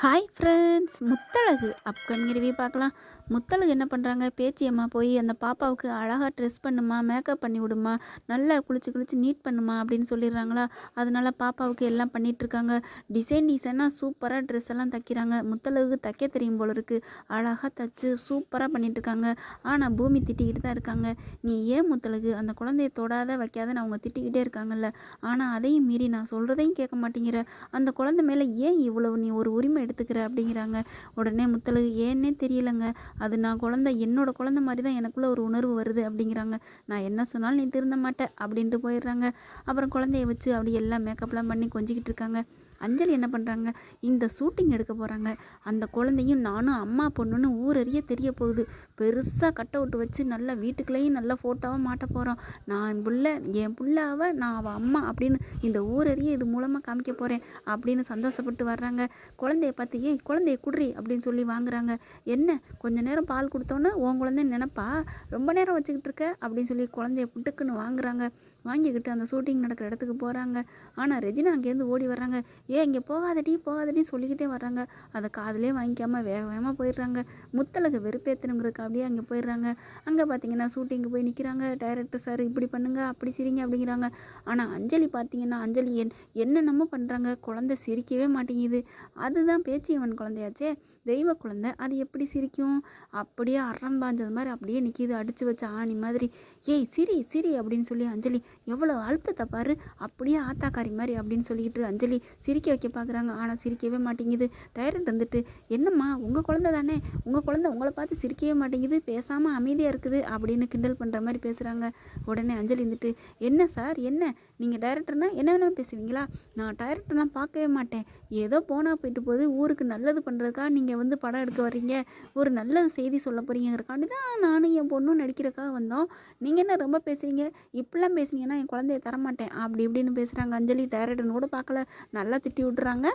Hi friends Muthazhagu. Upcoming review பார்க்கலாம். முத்தழகு என்ன பண்ணுறாங்க பேச்சியம்மா போய் அந்த பாப்பாவுக்கு அழகாக ட்ரெஸ் பண்ணுமா மேக்கப் பண்ணி விடுமா நல்லா குளிச்சு குளிச்சு நீட் பண்ணுமா அப்படின்னு சொல்லிடுறாங்களா? அதனால பாப்பாவுக்கு எல்லாம் பண்ணிகிட்ருக்காங்க டிசைன் டிசைனாக சூப்பராக ட்ரெஸ் எல்லாம் தைக்கிறாங்க. முத்தளவுக்கு தைக்க தெரியும் போல இருக்குது அழகாக தைச்சு சூப்பராக பண்ணிகிட்ருக்காங்க ஆனால் பூமி திட்டிக்கிட்டு தான் இருக்காங்க. நீ ஏன் முத்தழகு? அந்த குழந்தைய தொடாத வைக்காதன்னு அவங்க திட்டிக்கிட்டே இருக்காங்கல்ல. ஆனால் அதையும் மீறி நான் சொல்கிறதையும் கேட்க மாட்டேங்கிற. அந்த குழந்தை மேலே ஏன் இவ்வளவு நீ ஒரு உரிமை எடுத்துக்கிற அப்படிங்கிறாங்க. உடனே முத்தழகு ஏன்னே தெரியலங்க. அது நான் குழந்தை என்னோட குழந்த மாதிரி தான் எனக்குள்ள ஒரு உணர்வு வருது அப்படிங்கிறாங்க. நான் என்ன சொன்னாலும் நீ திருந்த மாட்டேன் அப்படின்ட்டு போயிடுறாங்க. அப்புறம் குழந்தைய வச்சு அப்படி எல்லாம் மேக்கப்லாம் பண்ணி கொஞ்சிக்கிட்டு இருக்காங்க. அஞ்சலி என்ன பண்ணுறாங்க இந்த ஷூட்டிங் எடுக்க போகிறாங்க அந்த குழந்தையும் நானும் அம்மா பொண்ணுன்னு ஊரறிய தெரிய போகுது. பெருசாக கட் அவுட் வச்சு நல்லா வீட்டுக்குள்ளேயும் நல்ல ஃபோட்டோவாக மாட்ட போகிறோம் நான் என் புள்ள என் புள்ளாவை நான் அவள் அம்மா அப்படின்னு இந்த ஊரறிய இது மூலமாக காமிக்க போகிறேன் அப்படின்னு சந்தோஷப்பட்டு வர்றாங்க. குழந்தைய பார்த்து ஏய் குழந்தைய குடுறி அப்படின்னு சொல்லி வாங்குறாங்க. என்ன? கொஞ்ச நேரம் பால் கொடுத்தோன்னே உன் குழந்தைன்னு நினப்பா? ரொம்ப நேரம் வச்சுக்கிட்டு இருக்க? அப்படின்னு சொல்லி குழந்தைய புட்டுக்குன்னு வாங்குறாங்க. வாங்கிக்கிட்டு அந்த ஷூட்டிங் நடக்கிற இடத்துக்கு போகிறாங்க ஆனால் ரெஜினா அங்கேருந்து ஓடி வர்றாங்க. ஏ இங்கே போகாதடி போகாதடின்னு சொல்லிக்கிட்டே வர்றாங்க. அதை காதலே வாங்கிக்காமல் வேக வேகமாக போயிடுறாங்க. முத்தலகு வெறுப்பேத்தனுங்கிறதுக்கு அப்படியே அங்கே போயிடுறாங்க. அங்கே பார்த்தீங்கன்னா ஷூட்டிங்கு போய் நிற்கிறாங்க டைரக்டர் சார் இப்படி பண்ணுங்க அப்படி சிரிங்க அப்படிங்கிறாங்க. ஆனால் அஞ்சலி பார்த்தீங்கன்னா அஞ்சலி என் என்னென்னமோ பண்ணுறாங்க குழந்தை சிரிக்கவே மாட்டேங்குது. அதுதான் பேச்சியவன் குழந்தையாச்சே. தெய்வ குழந்தை அது எப்படி சிரிக்கும்? அப்படியே அறம் பாஞ்சது மாதிரி அப்படியே நிற்கிது அடித்து வச்ச ஆணி மாதிரி. ஏய் சிரி சிரி அப்படின்னு சொல்லி அஞ்சலி எவ்வளோ அழுத்தத்தை பாரு அப்படியே ஆத்தாக்காரி மாதிரி அப்படின்னு சொல்லிக்கிட்டு அஞ்சலி சிரிக்க வைக்க பார்க்குறாங்க ஆனால் சிரிக்கவே மாட்டேங்குது. டைரக்ட் வந்துட்டு என்னம்மா உங்கள் குழந்தை தானே? உங்கள் குழந்தை உங்களை பார்த்து சிரிக்கவே மாட்டேங்குது பேசாமல் அமைதியாக இருக்குது அப்படின்னு கிண்டல் பண்ணுற மாதிரி பேசுகிறாங்க உடனே அஞ்சலி இருந்துட்டு என்ன சார் என்ன? நீங்கள் டைரக்டர்னா என்ன வேணாலும் பேசுவீங்களா? நான் டைரக்டர்லாம் பார்க்கவே மாட்டேன். ஏதோ போனால் போயிட்டு போகுது ஊருக்கு நல்லது பண்ணுறதுக்காக நீங்கள் வந்து படம் எடுக்க வர்றீங்க ஒரு நல்ல செய்தி சொல்ல போகிறீங்கிறக்காண்டி தான் நானும் என் பொண்ணும் நடிக்கிறக்காக வந்தோம். நீங்கள் என்ன ரொம்ப பேசுகிறீங்க இப்படிலாம் பேசுனீங்கன்னா என் குழந்தைய தரமாட்டேன் அப்படி இப்படின்னு பேசுகிறாங்க அஞ்சலி டைரக்டர்னு கூட பார்க்கல நல்லா திட்டி விட்டுறாங்க.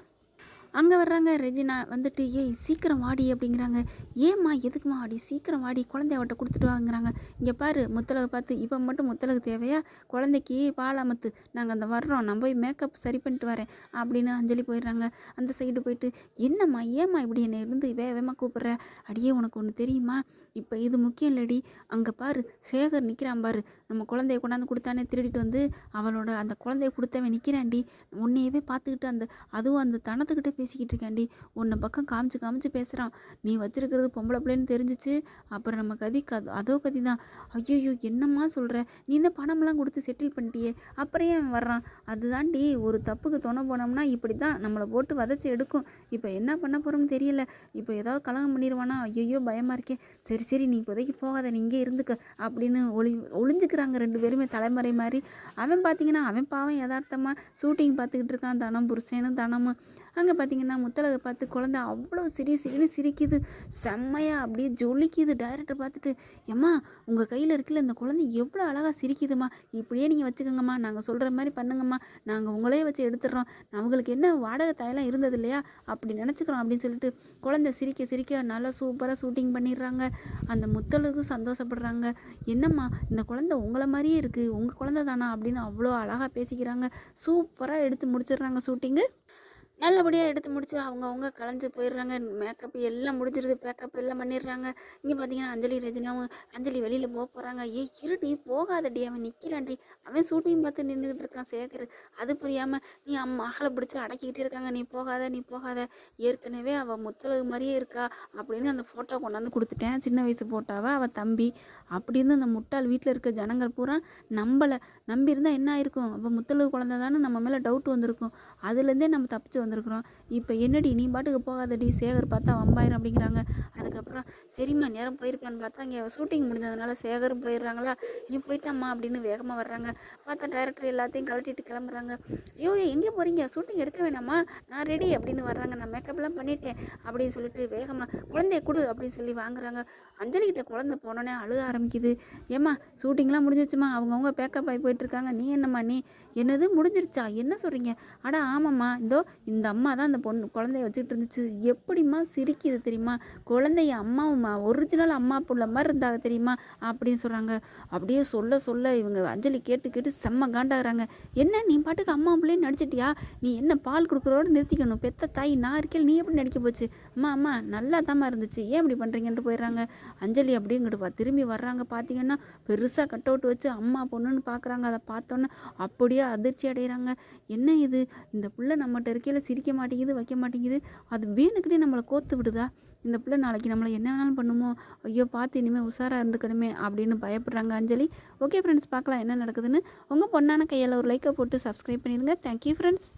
அங்கே வர்றாங்க ரெஜினா வந்துட்டு ஏய் சீக்கிரம் வாடி அப்படிங்கிறாங்க. ஏம்மா எதுக்குமா வாடி? சீக்கிரம் வாடி குழந்தைய அவட்ட கொடுத்துட்டு வாங்குறாங்க. இங்கே பாரு முத்தலகு பார்த்து இப்போ மட்டும் முத்தலகு தேவையா? குழந்தைக்கு பால் அமத்து நாங்கள் அந்த வர்றோம். நான் போய் மேக்கப் சரி பண்ணிட்டு வரேன். அப்படின்னு அஞ்சலி போயிடுறாங்க. அந்த சைடு போயிட்டு என்னம்மா ஏம்மா இப்படி என்னை இருந்து வே வேமா கூப்பிட்ற? அடியே உனக்கு ஒன்று தெரியுமா? இப்போ இது முக்கியம் இல்லடி. அங்கே பாரு சேகர் நிற்கிறான் பாரு. நம்ம குழந்தைய கொண்டாந்து கொடுத்தானே திருடிட்டு வந்து அவளோட அந்த குழந்தைய கொடுத்தவன் நிற்கிறான்டி உன்னையவே பார்த்துக்கிட்டு அந்த அதுவும் அந்த தனத்துக்கிட்ட பேசிக்கிட்டு இருக்காண்டி உன்னை பக்கம் காமிச்சு காமிச்சு பேசுகிறான் நீ வச்சுருக்கிறது பொம்பளை பிள்ளைன்னு தெரிஞ்சிச்சு. அப்புறம் நம்ம கதி கத அதோ கதி தான் ஐயோ என்னம்மா சொல்கிற நீ இந்த பணம்லாம் கொடுத்து செட்டில் பண்ணிட்டியே. அப்புறம் ஏன் அவன் வர்றான்? அதுதான்டி ஒரு தப்புக்கு துணை போனோம்னா இப்படி தான் நம்மளை போட்டு வதச்சி எடுக்கும். இப்போ என்ன பண்ண போகிறோம்னு தெரியல. இப்போ ஏதாவது கலகம் பண்ணிடுவானா ஐயோ பயமாக இருக்கே. சரி சரி நீ இப்போதைக்கு போகாத. நீ இங்கே இருந்துக்க அப்படின்னு ஒளி ஒளிஞ்சுக்கிறாங்க ரெண்டு பேருமே தலைமுறை மாதிரி அவன் பார்த்தீங்கன்னா அவன் பாவம் யதார்த்தமாக ஷூட்டிங் பார்த்துக்கிட்டு இருக்கான். தனம் புருஷனும் தனமும். அங்கே பார்த்தீங்கன்னா முத்தலகை பார்த்து குழந்தை அவ்வளோ சிரி சிரின்னு சிரிக்குது. செம்மையாக அப்படியே ஜொலிக்குது. டைரக்டர் பார்த்துட்டு ஏம்மா உங்கள் கையில் இருக்குல்ல இந்த குழந்தை எவ்வளோ அழகாக சிரிக்குதுமா இப்படியே நீங்கள் வச்சுக்கோங்கம்மா. நாங்கள் சொல்கிற மாதிரி பண்ணுங்கம்மா. நாங்கள் உங்களே வச்சு எடுத்துடுறோம். அவங்களுக்கு என்ன வாடகை தாயெல்லாம் இருந்தது இல்லையா? அப்படி நினச்சிக்கிறோம் அப்படின்னு சொல்லிட்டு குழந்தை சிரிக்க சிரிக்க நல்லா சூப்பராக ஷூட்டிங் பண்ணிடுறாங்க. அந்த முத்தலுக்கும் சந்தோஷப்படுறாங்க. என்னம்மா இந்த குழந்தை உங்களை மாதிரியே இருக்குது உங்கள் குழந்தை தானா அப்படின்னு அவ்வளோ அழகாக பேசிக்கிறாங்க. சூப்பராக எடுத்து முடிச்சிடுறாங்க ஷூட்டிங்கு நல்லபடியாக எடுத்து முடிச்சு அவங்கவுங்க கலைஞ்சு போயிடுறாங்க. மேக்கப் எல்லாம் முடிஞ்சிருது. பேக்கப் எல்லாம் பண்ணிடுறாங்க. இங்கே பார்த்தீங்கன்னா அஞ்சலி ரஜினாவும் அஞ்சலி வெளியில் போக போகிறாங்க ஏய் இருடி போகாதடி. அவன் நிற்கிறான்டி அவன் ஷூட்டிங் பார்த்து நின்றுக்கிட்டு இருக்கான் சேகர். அது புரியாமல் நீ அம்மா மகளை பிடிச்சி அடக்கிக்கிட்டே இருக்காங்க. நீ போகாத நீ போகாத. ஏற்கனவே அவள் முத்தளவு மாதிரியே இருக்கா அப்படின்னு அந்த ஃபோட்டோ கொண்டாந்து கொடுத்துட்டேன். சின்ன வயசு ஃபோட்டோவை அவள் தம்பி. அப்படின்னு அந்த முட்டாள் வீட்டில் இருக்க ஜனங்கள் பூரா நம்பலை. நம்பியிருந்தால் என்ன ஆயிருக்கும்? அப்போ முத்தளவு குழந்தை தானே நம்ம மேலே டவுட் வந்திருக்கும். அதுலேருந்தே நம்ம தப்பிச்சு வந்து வந்திருக்குறோம். இப்போ என்னடி நீ பாட்டுக்கு போகாதடி சேகர் பார்த்தா வம்பாயிரம் அப்படிங்கிறாங்க. அதுக்கப்புறம் சரிம்மா நேரம் போயிருக்கான்னு பார்த்தா இங்கே ஷூட்டிங் முடிஞ்சதுனால சேகரும் போயிடுறாங்களா? நீ போயிட்டாம்மா அப்படின்னு வேகமாக வர்றாங்க. பார்த்தா டைரக்டர் எல்லாத்தையும் கழட்டிட்டு கிளம்புறாங்க. ஐயோ எங்கே போகிறீங்க ஷூட்டிங் எடுக்க வேணாமா? நான் ரெடி அப்படின்னு வர்றாங்க. நான் மேக்கப்லாம் பண்ணிட்டேன் அப்படின்னு சொல்லிட்டு வேகமாக குழந்தைய கொடு அப்படின்னு சொல்லி வாங்குறாங்க. அஞ்சலிக்கிட்ட குழந்தை போனோன்னே அழுக ஆரம்பிக்குது. ஏம்மா ஷூட்டிங்லாம் முடிஞ்சிச்சுமா அவங்கவுங்க பேக்கப் ஆகி போயிட்டுருக்காங்க நீ என்னம்மா நீ என்னது முடிஞ்சிருச்சா? என்ன சொல்கிறீங்க அட ஆமாம்மா. இதோ இந்த இந்த அம்மா தான் அந்த பொண்ணு குழந்தைய வச்சுக்கிட்டு இருந்துச்சு. எப்படிம்மா சிரிக்குது தெரியுமா? குழந்தைய அம்மாவுமா ஒரிஜினல் அம்மா புள்ள மாதிரி இருந்தாங்க தெரியுமா? அப்படின்னு சொல்கிறாங்க அப்படியே சொல்ல சொல்ல இவங்க அஞ்சலி கேட்டு கேட்டு செம்ம காண்டாகிறாங்க. என்ன நீ பாட்டுக்கு அம்மா பிள்ளைன்னு நடிச்சிட்டியா? நீ என்ன பால் கொடுக்குறோட நிறுத்திக்கணும். பெத்த தாய் நான் இருக்கேன் நீ எப்படி நடிக்க போச்சு? அம்மா அம்மா நல்லா தாம்மா இருந்துச்சு. ஏன் இப்படி பண்ணுறீங்கன்ட்டு போயிடுறாங்க. அஞ்சலி அப்படிங்கிட்டு பா திரும்பி வர்றாங்க. பார்த்தீங்கன்னா பெருசாக கட் அவுட் வச்சு அம்மா பொண்ணுன்னு பார்க்குறாங்க அதை பார்த்தோன்னே அப்படியே அதிர்ச்சி அடைகிறாங்க என்ன இது? இந்த புள்ள நம்மகிட்ட இருக்கையில் சிரிக்க மாட்டேங்குது வைக்க மாட்டேங்குது. அது வேணுக்கிட்டே நம்மளை கோத்து விடுதா? இந்த பிள்ளை நாளைக்கு நம்மளை என்ன வேணாலும் பண்ணுமோ? ஐயோ பார்த்து இனிமேல் உஷாராக இருந்துக்கணுமே அப்படின்னு பயப்படுறாங்க அஞ்சலி. ஓகே ஃப்ரெண்ட்ஸ் பார்க்கலாம் என்ன நடக்குதுன்னு. உங்கள் பொண்ணான கையால் ஒரு லைக்கை போட்டு சப்ஸ்கிரைப் பண்ணிடுங்க. Thank you friends